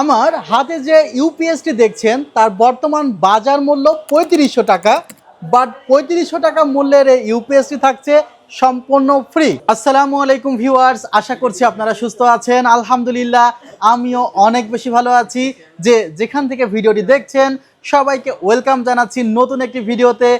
আমার হাতে যে ইউপিএসটি দেখছেন, তার বর্তমান বাজার মূল্য পঁয়ত্রিশশো টাকা বাট পঁয়ত্রিশশো টাকা মূল্যের এই ইউপিএসটি থাকছে সম্পূর্ণ ফ্রি আসসালামু আলাইকুম ভিউয়ার্স আশা করছি আপনারা সুস্থ আছেন। আলহামদুলিল্লাহ, আমিও অনেক বেশি ভালো আছি। যে যেখান থেকে ভিডিওটি দেখছেন, সবাইকে ওয়েলকাম জানাচ্ছি নতুন একটি ভিডিওতে।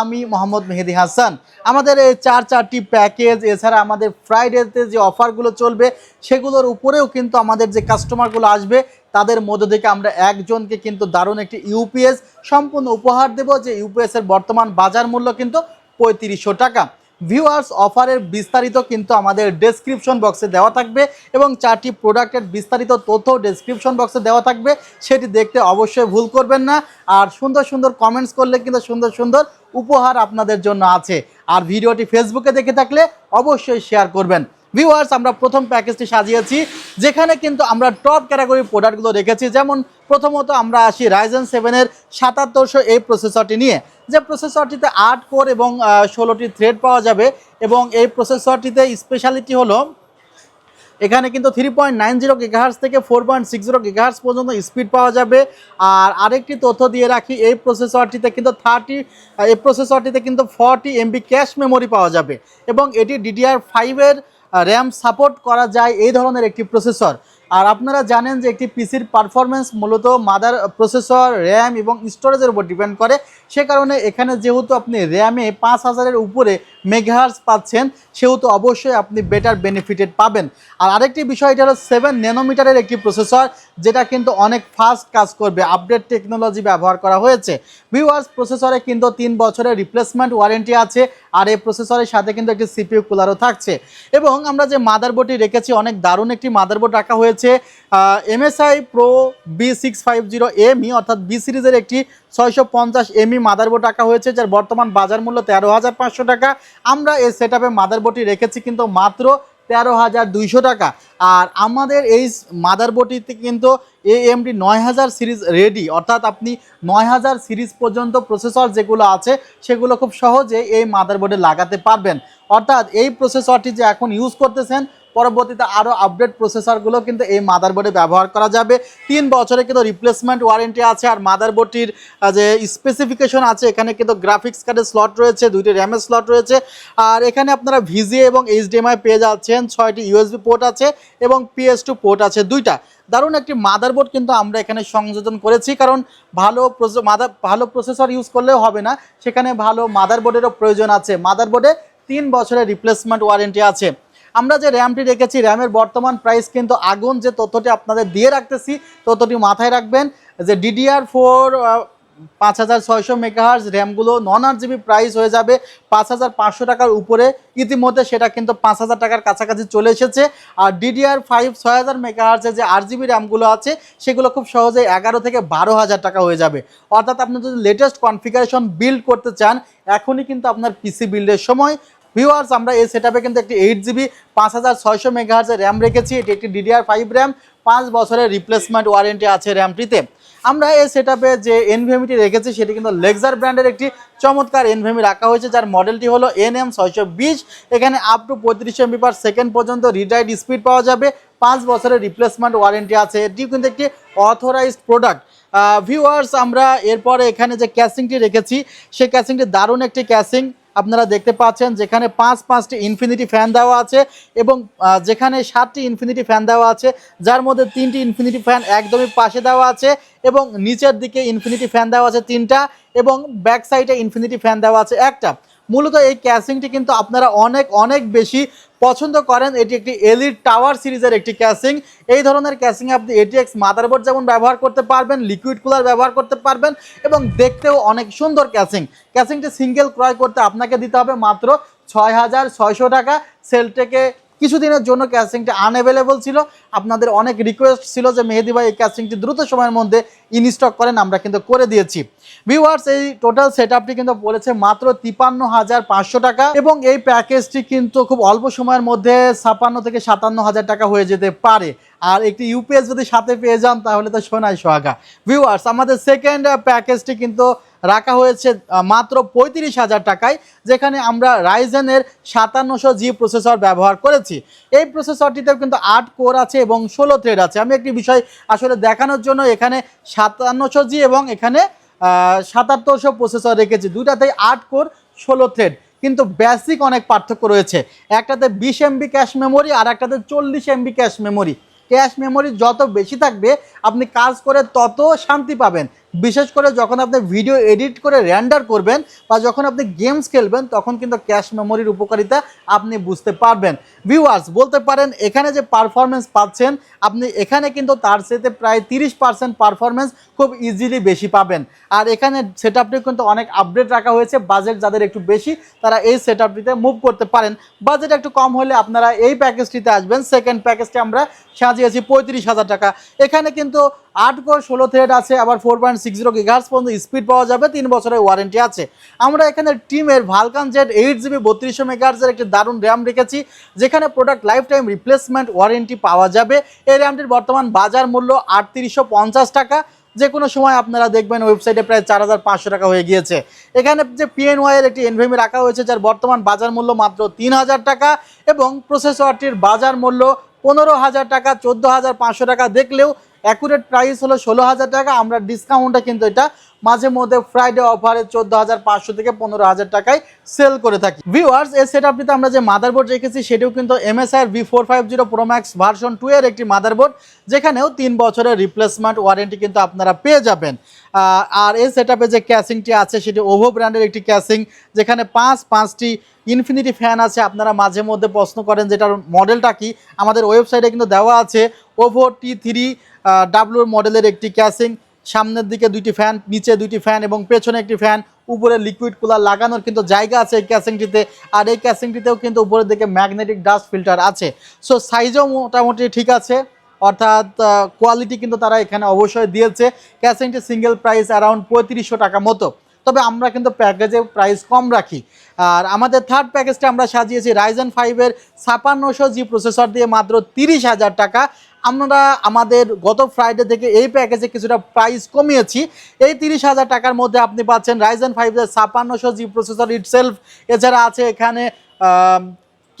আমি মোহাম্মদ মেহেদি হাসান। আমাদের এই চার চারটি প্যাকেজ, এছাড়া আমাদের ফ্রাইডেতে যে অফারগুলো চলবে, সেগুলোর উপরেও কিন্তু আমাদের যে কাস্টমারগুলো আসবে, তাদের মধ্য থেকে আমরা একজনকে কিন্তু দারুণ একটি ইউপিএস সম্পূর্ণ উপহার দেব। যে ইউপিএসের বর্তমান বাজার মূল্য কিন্তু পঁয়ত্রিশশো টাকা। ভিউয়ার্স অফারের বিস্তারিত কিন্তু আমাদের ডেসক্রিপশন বক্সে দেওয়া থাকবে এবং চারটি প্রোডাক্টের বিস্তারিত তথ্য ডেসক্রিপশন বক্সে দেওয়া থাকবে, সেটি দেখতে অবশ্যই ভুল করবেন না। আর সুন্দর সুন্দর কমেন্টস করলে কিন্তু সুন্দর সুন্দর উপহার আপনাদের জন্য আছে। আর ভিডিওটি ফেসবুকে দেখে থাকলে অবশ্যই শেয়ার করবেন। ভিউয়ার্স আমরা প্রথম প্যাকেজটি সাজিয়েছি, যেখানে কিন্তু আমরা টপ ক্যাটাগরির প্রোডাক্টগুলো রেখেছি যেমন প্রথমত আমরা আসি রাইজেন সেভেনের সাতাত্তরশো এই প্রসেসরটি নিয়ে। যে প্রসেসরটিতে আট কোর এবং ষোলোটি থ্রেড পাওয়া যাবে এবং এই প্রসেসরটিতে স্পেশালিটি হলো, এখানে কিন্তু three point nine zero gigahertz থেকে four point six zero gigahertz পর্যন্ত স্পিড পাওয়া যাবে। আর আরেকটি তথ্য দিয়ে রাখি, এই প্রসেসরটিতে কিন্তু থার্টি এই প্রসেসরটিতে কিন্তু ফর্টি এমবি ক্যাশ মেমোরি পাওয়া যাবে এবং এটি ডিডিআর ফাইভের র্যাম সাপোর্ট করা যায় এই ধরনের একটি প্রসেসর আর আপনারা জানেন যে একটি পিসির পারফরমেন্স মূলত মাদার প্রসেসর র্যাম এবং স্টোরেজের উপর ডিপেন্ড করে। সে কারণে এখানে যেহেতু আপনি র্যামে পাঁচ হাজারের উপরে মেগাহার্স পাচ্ছেন, সেহেতু অবশ্যই আপনি বেটার বেনিফিটেড পাবেন। আর আরেকটি বিষয়, এটা হলো সেভেন ন্যানোমিটারের একটি প্রসেসর যেটা কিন্তু অনেক ফাস্ট কাজ করবে আপডেট টেকনোলজি ব্যবহার করা হয়েছে। ভিউয়ার্স প্রসেসরে কিন্তু তিন বছরের রিপ্লেসমেন্ট ওয়ারেন্টি আছে, আর এই প্রসেসরের সাথে কিন্তু একটি সিপিইউ কুলারও থাকছে। এবং আমরা যে মাদারবোর্ডটি রেখেছি, অনেক দারুণ একটি মাদারবোর্ড রাখা হয়েছে। MSI pro B six five zero ME অর্থাৎ বি সিরিজের একটি ছয়শো পঞ্চাশ এমই মাদারবোর্ড রাখা হয়েছে, যার বর্তমান বাজার মূল্য তেরো হাজার পাঁচশো টাকা। আমরা এই সেট আপে মাদারবোর্ডটি রেখেছি কিন্তু মাত্র তেরো হাজার দুইশো টাকা। আর আমাদের এই মাদারবোর্ডটিতে কিন্তু এ এএমডি নয় হাজার সিরিজ রেডি অর্থাৎ আপনি নয় হাজার সিরিজ পর্যন্ত প্রসেসর যেগুলো আছে, সেগুলো খুব সহজে এই মাদারবোর্ডে লাগাতে পারবেন। অর্থাৎ এই প্রসেসরটি যে এখন ইউজ করতেছেন পরবর্তীতে আরও আপডেট প্রসেসরগুলো কিন্তু এই মাদারবোর্ডে ব্যবহার করা যাবে। তিন বছরে কিন্তু রিপ্লেসমেন্ট ওয়ারেন্টি আছে আর মাদারবোর্ডটির যে স্পেসিফিকেশন আছে, এখানে কিন্তু গ্রাফিক্স কার্ডের স্লট রয়েছে, দুইটি র্যামের স্লট রয়েছে। আর এখানে আপনারা ভিজিএ এবং এইচডিএমআই পেয়ে যাচ্ছেন, ছয়টি ইউএসবি পোর্ট আছে এবং পিএস টু পোর্ট আছে দুইটা। দারুণ একটি মাদারবোর্ড কিন্তু আমরা এখানে সংযোজন করেছি, কারণ ভালো মাদার ভালো প্রসেসর ইউজ করলেও হবে না। সেখানে ভালো মাদারবোর্ডেরও প্রয়োজন আছে। মাদারবোর্ডে তিন বছরের রিপ্লেসমেন্ট ওয়ারেন্টি আছে। আমরা যে র্যামটি রেখেছি, র্যামের বর্তমান প্রাইস কিন্তু আগুন যে তথ্যটি আপনাদের দিয়ে রাখতেছি, তথ্যটি মাথায় রাখবেন যে ডিডিআর ফোর পাঁচ হাজার ছয়শো মেগাহার্স র্যামগুলো নন আট জিবি প্রাইস হয়ে যাবে পাঁচ হাজার পাঁচশো টাকার উপরে। ইতিমধ্যে সেটা কিন্তু পাঁচ হাজার টাকার কাছাকাছি চলে এসেছে। আর ডিডিআর ফাইভ ছয় হাজার মেগাহার্সের যে আট জিবি র্যামগুলো আছে, সেগুলো খুব সহজে এগারো থেকে বারো হাজার টাকা হয়ে যাবে। অর্থাৎ আপনি যদি লেটেস্ট কনফিগারেশন বিল্ড করতে চান, এখনই কিন্তু আপনার পিসি বিল্ডের সময়। ভিউয়ার্স আমরা এই সেটআপে কিন্তু একটি এইট জিবি পাঁচ হাজার ছয়শো র্যাম রেখেছি। এটি একটি ডিডিআর ফাইভ র্যাম পাঁচ বছরের রিপ্লেসমেন্ট ওয়ারেন্টি আছে র্যামটিতে আমরা এই সেটআপে যে এনভিএমিটি রেখেছি, সেটি কিন্তু লেক্সার ব্র্যান্ডের একটি চমৎকার এনভিএমি রাখা হয়েছে, যার মডেলটি হলো এন এম ছয়শো বিশ এখানে আপ টু পঁয়ত্রিশ এমবি পার সেকেন্ড পর্যন্ত রিডাইড স্পিড পাওয়া যাবে। পাঁচ বছরের রিপ্লেসমেন্ট ওয়ারেন্টি আছে। এটিও কিন্তু একটি অথরাইজড প্রোডাক্ট ভিউয়ার্স আমরা এরপরে এখানে যে ক্যাসিংটি রেখেছি, সেই ক্যাসিংটি দারুণ একটি ক্যাসিং আপনারা দেখতে পাচ্ছেন যেখানে পাঁচ পাঁচটি ইনফিনিটি ফ্যান দেওয়া আছে এবং যেখানে সাতটি ইনফিনিটি ফ্যান দেওয়া আছে, যার মধ্যে তিনটি ইনফিনিটি ফ্যান একদমই পাশে দেওয়া আছে এবং নিচের দিকে ইনফিনিটি ফ্যান দেওয়া আছে তিনটা এবং ব্যাক সাইডে ইনফিনিটি ফ্যান দেওয়া আছে একটা। মূলত এই ক্যাসিংটি কিন্তু আপনারা অনেক অনেক বেশি পছন্দ করেন। এটি একটি এলিট টাওয়ার সিরিজের একটি ক্যাসিং এই ধরনের ক্যাসিং আপনি এটিএক্স মাদারবোর্ড যেমন ব্যবহার করতে পারবেন লিকুইড কুলার ব্যবহার করতে পারবেন এবং দেখতেও অনেক সুন্দর ক্যাসিং ক্যাসিংটি সিঙ্গেল ক্রয় করতে আপনাকে দিতে হবে মাত্র ছয় হাজার ছয়শো টাকা। সেলটেকে কিছুদিনের জন্য ক্যাসিংটি আনঅ্যাভেলেবল ছিল। আপনাদের অনেক রিকোয়েস্ট ছিল যে মেহেদি ভাই এই ক্যাস্টিংটি দ্রুত সময়ের মধ্যে ইনস্টক করেন, আমরা কিন্তু করে দিয়েছি। ভিউয়ার্স এই টোটাল সেট কিন্তু বলেছে মাত্র তিপান্ন হাজার পাঁচশো টাকা এবং এই প্যাকেজটি কিন্তু খুব অল্প সময়ের মধ্যে ছাপান্ন থেকে সাতান্ন হাজার টাকা হয়ে যেতে পারে। আর একটি ইউপিএস যদি সাথে পেয়ে যান, তাহলে তো সোনায় সোহাগা। ভিউয়ার্স আমাদের সেকেন্ড প্যাকেজটি কিন্তু রাখা হয়েছে মাত্র পঁয়ত্রিশ হাজার টাকায়, যেখানে আমরা রাইজেনের সাতান্নশো জি প্রসেসর ব্যবহার করেছি। এই প্রসেসরটিতেও কিন্তু আট কোর আছে এবং ষোলো থ্রেড আছে। আমি একটি বিষয় আসলে দেখানোর জন্য এখানে সাতান্নশো জি এবং এখানে সাতাত্তরশো প্রসেসর রেখেছি। দুটাতেই আট কোর ষোলো থ্রেড কিন্তু বেসিক অনেক পার্থক্য রয়েছে। একটাতে বিশ এমবি ক্যাশ মেমোরি আর একটাতে চল্লিশ MB cache memory cache memory যত বেশি থাকবে আপনি কাজ করে তত শান্তি পাবেন। বিশেষ করে যখন আপনি ভিডিও এডিট করে র্যান্ডার করবেন বা যখন আপনি গেমস খেলবেন, তখন কিন্তু ক্যাশ মেমোরির উপকারিতা আপনি বুঝতে পারবেন। ভিউয়ার্স বলতে পারেন এখানে যে পারফরমেন্স পাচ্ছেন, আপনি এখানে কিন্তু তার সাথে প্রায় তিরিশ পার্সেন্ট পারফরমেন্স খুব ইজিলি বেশি পাবেন। আর এখানে সেট কিন্তু অনেক আপডেট রাখা হয়েছে বাজেট যাদের একটু বেশি, তারা এই সেট মুভ করতে পারেন। বাজেট একটু কম হলে আপনারা এই প্যাকেজটিতে আসবেন। সেকেন্ড প্যাকেজটি আমরা সাজিয়েছি পঁয়ত্রিশ হাজার টাকা। এখানে কিন্তু আট কোর ষোলো থ্রেড আছে, আবার four point six zero gigahertz পর্যন্ত স্পিড পাওয়া যাবে, তিন বছরের ওয়ারেন্টি আছে। আমরা এখানে টিমের ভালকান জেড এইট জিবি বত্রিশশো মেগার্সের একটি দারুণ র্যাম রেখেছি, যেখানে product life time replacement warranty পাওয়া যাবে। এই র্যামটির বর্তমান বাজার মূল্য আটত্রিশশো টাকা। যে কোনো সময় আপনারা দেখবেন ওয়েবসাইটে প্রায় চার হাজার পাঁচশো টাকা হয়ে গিয়েছে। এখানে যে পিএনওয়াই এর একটি এনভিএমি রাখা হয়েছে, যার বর্তমান বাজার মূল্য মাত্র তিন হাজার টাকা এবং প্রসেসরটির বাজার মূল্য পনেরো হাজার টাকা, চোদ্দ হাজার পাঁচশো টাকা। দেখলেও অ্যাকুরেট প্রাইস হলো ষোলো হাজার টাকা আমরা ডিসকাউন্টটা কিন্তু এটা মাঝে মধ্যে ফ্রাইডে অফারে চোদ্দ হাজার পাঁচশো থেকে পনেরো হাজার টাকায় সেল করে থাকি। ভিউয়ার্স এই সেট আপটিতে আমরা যে মাদারবোর্ড রেখেছি, সেটিও কিন্তু MSI V four five zero pro max version two এর একটি মাদারবোর্ড যেখানেও তিন বছরের রিপ্লেসমেন্ট ওয়ারেন্টি কিন্তু আপনারা পেয়ে যাবেন। আর এই সেট যে ক্যাসিংটি আছে, সেটি ওভো ব্র্যান্ডের একটি ক্যাসিং যেখানে পাঁচ, পাঁচটি ইনফিনিটি ফ্যান আছে। আপনারা মাঝে মধ্যে প্রশ্ন করেন, যেটার মডেলটা কি? আমাদের ওয়েবসাইটে কিন্তু দেওয়া আছে ওভো টি থ্রি ডাব্লুর মডেলের একটি ক্যাসিং সামনের দিকে দুইটি ফ্যান নিচে দুইটি ফ্যান এবং পেছনে একটি ফ্যান উপরে লিকুইড কুলার লাগানোর কিন্তু জায়গা আছে এই ক্যাসিংটিতে আর এই ক্যাসিংটিতেও কিন্তু উপরের দিকে ম্যাগনেটিক ডাস্ট ফিল্টার আছে। সো সাইজও মোটামুটি ঠিক আছে। অর্থাৎ কোয়ালিটি কিন্তু তারা এখানে অবশ্যই দিয়েছে। ক্যাসিংটি সিঙ্গেল প্রাইস অ্যারাউন্ড পঁয়ত্রিশশো টাকা মতো। তবে আমরা কিন্তু প্যাকেজে প্রাইস কম রাখি। আর আমাদের থার্ড প্যাকেজটা আমরা সাজিয়েছি রাইজেন ফাইভের ছাপান্নশো জি প্রসেসর দিয়ে মাত্র তিরিশ হাজার টাকা। আমরা আমাদের গত ফ্রাইডে থেকে এই প্যাকেজে কিছুটা প্রাইস কমিয়েছি। এই তিরিশ হাজার টাকার মধ্যে আপনি পাচ্ছেন রাইজেন ফাইভের ছাপান্নশো জি প্রসেসর ইটসেলফ এছাড়া আছে এখানে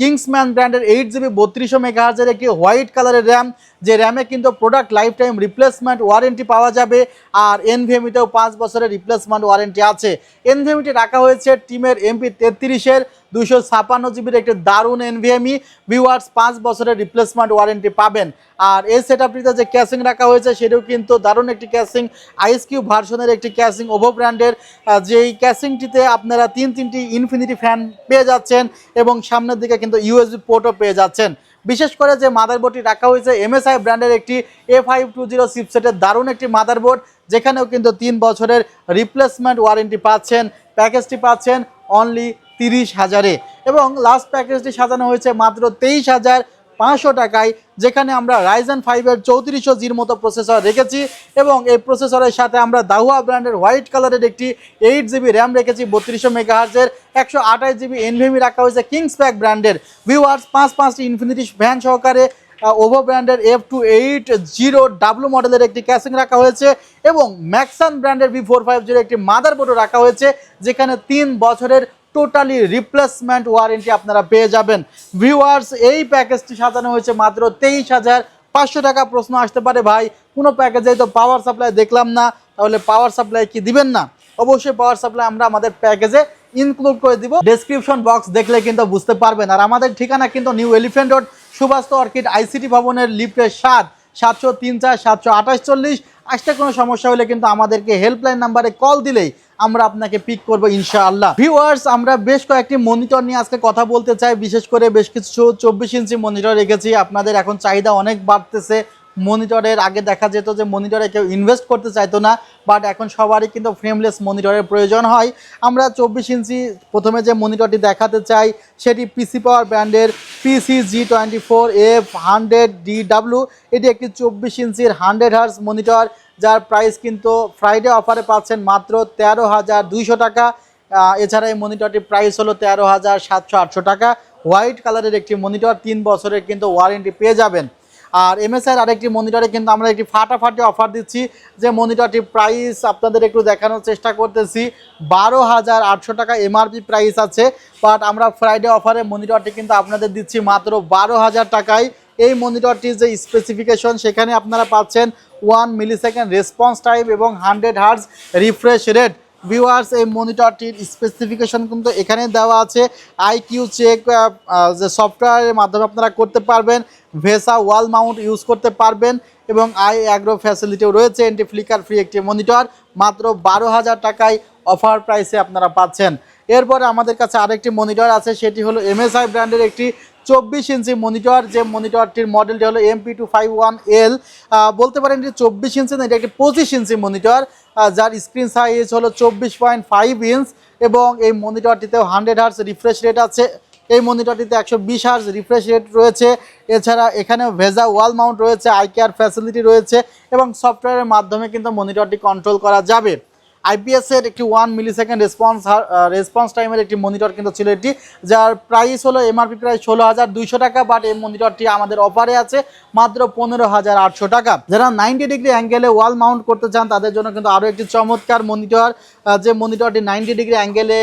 কিংসম্যান ব্র্যান্ডের এইট জিবি বত্রিশশো মেগাহার্জের একটি হোয়াইট কালারের র্যাম যে র্যামে কিন্তু product life time replacement warranty পাওয়া যাবে আর এনভিএমিতেও পাঁচ বছরের রিপ্লেসমেন্ট ওয়ারেন্টি আছে। এনভিএমিটি রাখা হয়েছে টিমের এমপি তেত্রিশের দুশো ছাপান্ন জিবির একটি দারুণ এনভিএমই ভিউয়ার্স পাঁচ বছরের রিপ্লেসমেন্ট ওয়ারেন্টি পাবেন। আর এই সেট আপটিতে যে ক্যাসিং রাখা হয়েছে, সেটাও কিন্তু দারুণ একটি ক্যাসিং আইস কিউ ভার্সনের একটি ক্যাসিং ওভো ব্র্যান্ডের যেই ক্যাসিংটিতে আপনারা তিন তিনটি ইনফিনিটি ফ্যান পেয়ে যাচ্ছেন এবং সামনের দিকে কিন্তু ইউএসবি পোর্টও পেয়ে যাচ্ছেন। বিশেষ করে যে মাদারবোর্ডটি রাখা হয়েছে এমএসআই ব্র্যান্ডের একটি এ ফাইভ টু জিরো চিপসেটের দারুণ একটি মাদারবোর্ড যেখানেও কিন্তু তিন বছরের রিপ্লেসমেন্ট ওয়ারেন্টি পাচ্ছেন। প্যাকেজটি পাচ্ছেন অনলি তিরিশ হাজারে। এবং লাস্ট প্যাকেজটি সাজানো হয়েছে মাত্র তেইশ হাজার পাঁচশো টাকায়, যেখানে আমরা রাইজেন ফাইভের চৌত্রিশশো জির মতো প্রসেসর রেখেছি এবং এই প্রসেসরের সাথে আমরা দাহুয়া ব্র্যান্ডের হোয়াইট কালারের একটি এইট জিবি র্যাম রেখেছি, বত্রিশশো মেগা মেগাহার্জের একশো আঠাশ জিবি এনভিএমি রাখা হয়েছে কিংস প্যাক ব্র্যান্ডের ভিউয়ার্স পাঁচ পাঁচটি ইনফিনিটি ভ্যান সহকারে ওভো ব্র্যান্ডের F two eight zero W মডেলের একটি ক্যাসিং রাখা হয়েছে এবং ম্যাক্সান ব্র্যান্ডের বি ফোর ফাইভ জিরো একটি মাদারবোর্ডও রাখা হয়েছে, যেখানে তিন বছরের টোটালি রিপ্লেসমেন্ট ওয়ারেন্টি আপনারা পেয়ে যাবেন। ভিউয়ার্স, এই প্যাকেজটি সাজানো হয়েছে মাত্র তেইশ হাজার পাঁচশো টাকা। প্রশ্ন আসতে পারে, ভাই, কোনো প্যাকেজে তো পাওয়ার সাপ্লাই দেখলাম না, তাহলে পাওয়ার সাপ্লাই কি দিবেন না? অবশ্যই পাওয়ার সাপ্লাই আমরা আমাদের প্যাকেজে ইনক্লুড করে দিব। ডেসক্রিপশন বক্স দেখলে কিন্তু বুঝতে পারবেন। আর আমাদের ঠিকানা কিন্তু new elephant road Subhash orchid ICT ভবনের লিফটের সাত সাতশো তিন চার, সাতশো আঠাশ চল্লিশ। আসতে কোনো সমস্যা হলে কিন্তু আমাদেরকে হেল্পলাইন নাম্বারে কল দিলেই আমরা আপনাকে পিক করব ইনশাআল্লাহ। ভিউয়ার্স আমরা বেশ কয়েকটি মনিটর নিয়ে আজকে কথা বলতে চাই। বিশেষ করে বেশ কিছু চব্বিশ ইঞ্চি মনিটর রেখেছি। আপনাদের এখন চাহিদা অনেক বাড়তেছে। মনিটরের আগে দেখা যেত যে মনিটরে কেউ ইনভেস্ট করতে চাইতো না বাট এখন সবারই কিন্তু ফ্রেমলেস মনিটরের প্রয়োজন হয়। আমরা চব্বিশ ইঞ্চি প্রথমে যে মনিটরটি দেখাতে চাই, সেটি পিসি পাওয়ার ব্র্যান্ডের PC G twenty four F hundred D W এটি একটি চব্বিশ ইঞ্চির হান্ড্রেড হার্স মনিটর যার প্রাইস কিন্তু ফ্রাইডে অফারে পাচ্ছেন মাত্র তেরো হাজার দুইশো টাকা। এছাড়া এই মনিটরটির প্রাইস হলো তেরো হাজার সাতশো আটশো টাকা। হোয়াইট কালারের একটি মনিটর তিন বছরের কিন্তু ওয়ারেন্টি পেয়ে যাবেন। আর এমএসআই আরেকটি মনিটরে কিন্তু আমরা একটি ফাটাফাটি অফার দিচ্ছি, যে মনিটরটি প্রাইস আপনাদের একটু দেখানোর চেষ্টা করতেছি। বারো হাজার আটশো টাকা এমআরপি প্রাইস আছে বাট আমরা ফ্রাইডে অফারে মনিটরটি কিন্তু আপনাদের দিচ্ছি মাত্র বারো হাজার টাকায়। এই মনিটরটির যে স্পেসিফিকেশন সেখানে আপনারা পাচ্ছেন one millisecond response time এবং hundred hertz refresh rate viewers এই মনিটরটির স্পেসিফিকেশন কিন্তু এখানে দেওয়া আছে। আইকিউ চেক যে সফটওয়্যারের মাধ্যমে আপনারা করতে পারবেন। ভেসা ওয়াল মাউন্ট ইউজ করতে পারবেন এবং আই অ্যাগ্রো ফ্যাসিলিটিও রয়েছে এন্টি ফ্লিকার ফ্রি একটি মনিটর মাত্র বারো হাজার টাকায় অফার প্রাইসে আপনারা পাচ্ছেন। এরপরে আমাদের কাছে আরেকটি মনিটর আছে, সেটি হলো এমএসআই ব্র্যান্ডের একটি চব্বিশ ইঞ্চি মনিটর যে মনিটরটির মডেলটি হলো MP two five one L বলতে পারেন এটি চব্বিশ ইঞ্চি না, এটা একটি পঁচিশ ইঞ্চি মনিটর যার স্ক্রিন সাইজ হলো চব্বিশ পয়েন্ট ফাইভ ইঞ্চ এবং এই মনিটরটিতেও হান্ড্রেড হার্স রিফ্রেশ রেট আছে। এই মনিটরটিতে একশো বিশ হার্স রিফ্রেশ রেট রয়েছে। এছাড়া এখানে ভেজা ওয়াল মাউন্ট রয়েছে আই কেয়ার ফ্যাসিলিটি রয়েছে এবং সফটওয়্যারের মাধ্যমে কিন্তু মনিটরটি কন্ট্রোল করা যাবে। আইপিএস এর একটি one millisecond response response টাইমের একটি মনিটর কিন্তু ছিল এটি, যার প্রাইস হলো এমআরপি প্রাইস ষোলো হাজার দুইশো টাকা বাট এই মনিটরটি আমাদের অফারে আছে মাত্র পনেরো হাজার আটশো টাকা। যারা নাইনটি ডিগ্রি অ্যাঙ্গেলে ওয়াল মাউন্ট করতে চান, তাদের জন্য কিন্তু আরও একটি চমৎকার মনিটর যে মনিটরটি নাইনটি ডিগ্রি অ্যাঙ্গেলে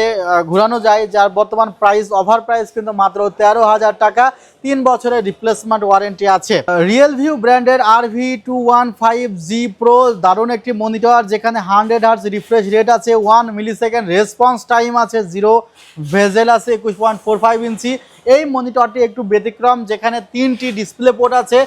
ঘোরানো যায়, যার বর্তমান প্রাইস অফার প্রাইস কিন্তু মাত্র তেরো হাজার টাকা। তিন বছরের রিপ্লেসমেন্ট ওয়ারেন্টি আছে। রিয়েল ভিউ ব্র্যান্ডের R V two one five G pro দারুণ একটি মনিটর যেখানে হান্ড্রেড হার্স রিফ্রেশ রেট আছে one millisecond response time আছে জিরো ভেজেল আছে একুশ পয়েন্ট ফোর ফাইভ ইঞ্চি। এই মনিটরটি একটু ব্যতিক্রম, যেখানে তিনটি ডিসপ্লে পোর্ট আছে।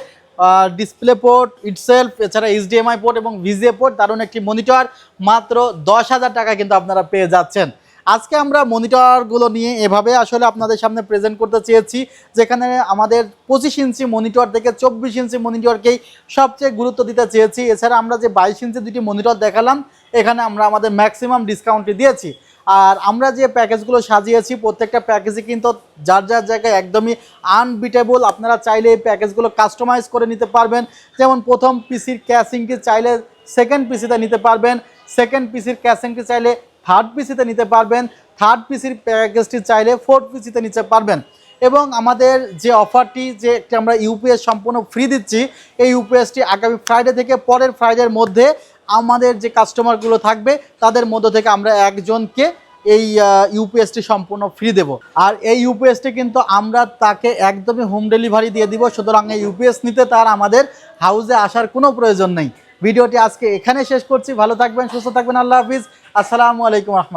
ডিসপ্লে পোর্ট ইটসেলফ এছাড়া এইচডিএমআই পোর্ট এবং ভিজিএ পোর্ট দারুণ একটি মনিটর মাত্র দশ হাজার টাকা কিন্তু আপনারা পেয়ে যাচ্ছেন। আজকে আমরা মনিটরগুলো নিয়ে এভাবে আসলে আপনাদের সামনে প্রেজেন্ট করতে চেয়েছি, যেখানে আমাদের পঁচিশ ইঞ্চি মনিটর থেকে চব্বিশ ইঞ্চি মনিটরকেই সবচেয়ে গুরুত্ব দিতে চেয়েছি। এছাড়া আমরা যে বাইশ ইঞ্চি দুটি মনিটর দেখালাম এখানে আমরা আমাদের ম্যাক্সিমাম ডিসকাউন্টটি দিয়েছি। আর আমরা যে প্যাকেজগুলো সাজিয়েছি, প্রত্যেকটা প্যাকেজে কিন্তু যার যার জায়গায় একদমই আনবিটেবল আপনারা চাইলে এই প্যাকেজগুলো কাস্টমাইজ করে নিতে পারবেন। যেমন প্রথম পিসির ক্যাশিংটি চাইলে সেকেন্ড পিসিতে নিতে পারবেন। সেকেন্ড পিসির ক্যাশিংটি চাইলে থার্ড পিসিতে নিতে পারবেন। থার্ড পিসির প্যাকেজটি চাইলে ফোর্থ পিসিতে নিতে পারবেন। এবং আমাদের যে অফারটি যে একটি আমরা ইউপিএস সম্পূর্ণ ফ্রি দিচ্ছি, এই ইউপিএসটি আগামী ফ্রাইডে থেকে পরের ফ্রাইডের মধ্যে আমাদের যে কাস্টমারগুলো থাকবে, তাদের মধ্য থেকে আমরা একজনকে এই ইউপিএসটি সম্পূর্ণ ফ্রি দেব। আর এই ইউপিএসটি কিন্তু আমরা তাকে একদমই হোম ডেলিভারি দিয়ে দিব, সুতরাং এই ইউপিএস নিতে তার আমাদের হাউসে আসার কোনো প্রয়োজন নেই। ভিডিওটি আজকে এখানে শেষ করছি। ভালো থাকবেন, সুস্থ থাকবেন, আল্লাহ হাফিজ। আসসালামু আলাইকুম রহমতুল্লাহ।